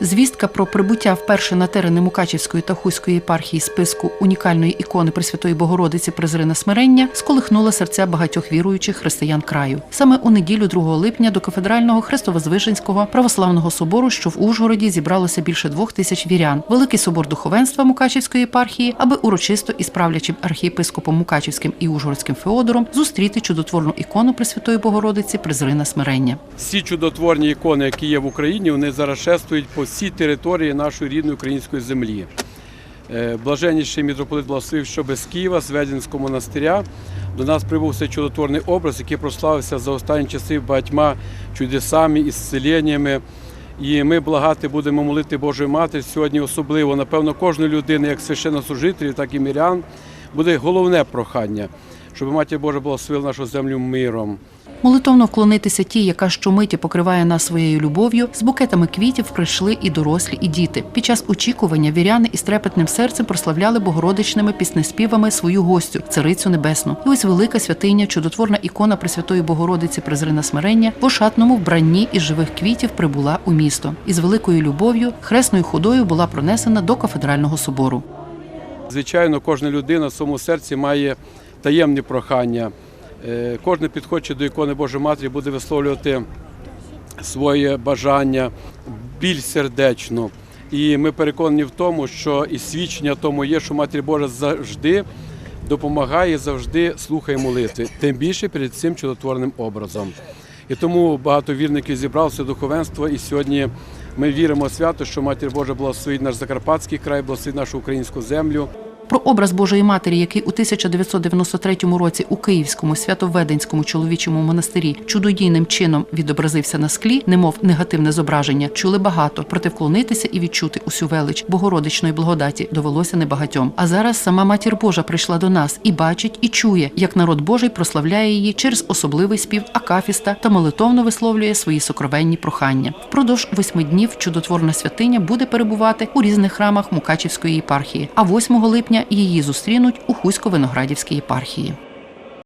Звістка про прибуття вперше на терени Мукачівської та Хуської єпархії списку унікальної ікони Пресвятої Богородиці Призрина Смирення сколихнула серця багатьох віруючих християн краю. Саме у неділю 2 липня до кафедрального Хрестовозвиженського православного собору, що в Ужгороді зібралося більше двох тисяч вірян. Великий собор духовенства Мукачівської єпархії, аби урочисто із правлячим архієпископом Мукачівським і Ужгородським Феодором зустріти чудотворну ікону Пресвятої Богородиці Призрина Смирення. Всі чудотворні ікони, які є в Україні, вони зараз шествують по всій території нашої рідної української землі. Е, Блаженніший мітрополит благословив, щоб з Києва, з Веденського монастиря, до нас прибув цей чудотворний образ, який прославився за останні часи багатьма чудесами і зціленнями. І ми благати будемо молити Божою Матір сьогодні особливо. Напевно, кожної людини, як священнослужителів, так і мирян, буде головне прохання, щоб Матір Божа благословила нашу землю миром. Молитовно вклонитися тій, яка щомиті покриває нас своєю любов'ю, з букетами квітів прийшли і дорослі, і діти. Під час очікування віряни із трепетним серцем прославляли богородичними піснеспівами свою гостю, царицю небесну. І ось велика святиня, чудотворна ікона Пресвятої Богородиці Презрина Смирення в ошатному вбранні із живих квітів прибула у місто. І з великою любов'ю хресною ходою була пронесена до кафедрального собору. Звичайно, кожна людина в своєму серці має таємні прохання. Е, Кожен підходячи до ікони Божої Матері буде висловлювати своє бажання біль сердечно. І ми переконані в тому, що і свідчення тому є, що Матір Божа завжди допомагає, завжди слухає молитви, тим більше перед цим чудотворним образом. І тому багато вірників зібралося духовенство, і сьогодні ми віримо свято, що Матір Божа благословить наш Закарпатський край, благословить нашу українську землю. Про образ Божої Матері, який у 1993 році у Київському святоведенському чоловічому монастирі чудодійним чином відобразився на склі, немов негативне зображення, чули багато, проте вклонитися і відчути усю велич богородичної благодаті довелося небагатьом. А зараз сама матір Божа прийшла до нас і бачить, і чує, як народ Божий прославляє її через особливий спів акафіста та молитовно висловлює свої сокровенні прохання. Впродовж восьми днів чудотворна святиня буде перебувати у різних храмах Мукачівської єпархії, а 8 липня її зустрінуть у Хусько-Виноградівській єпархії.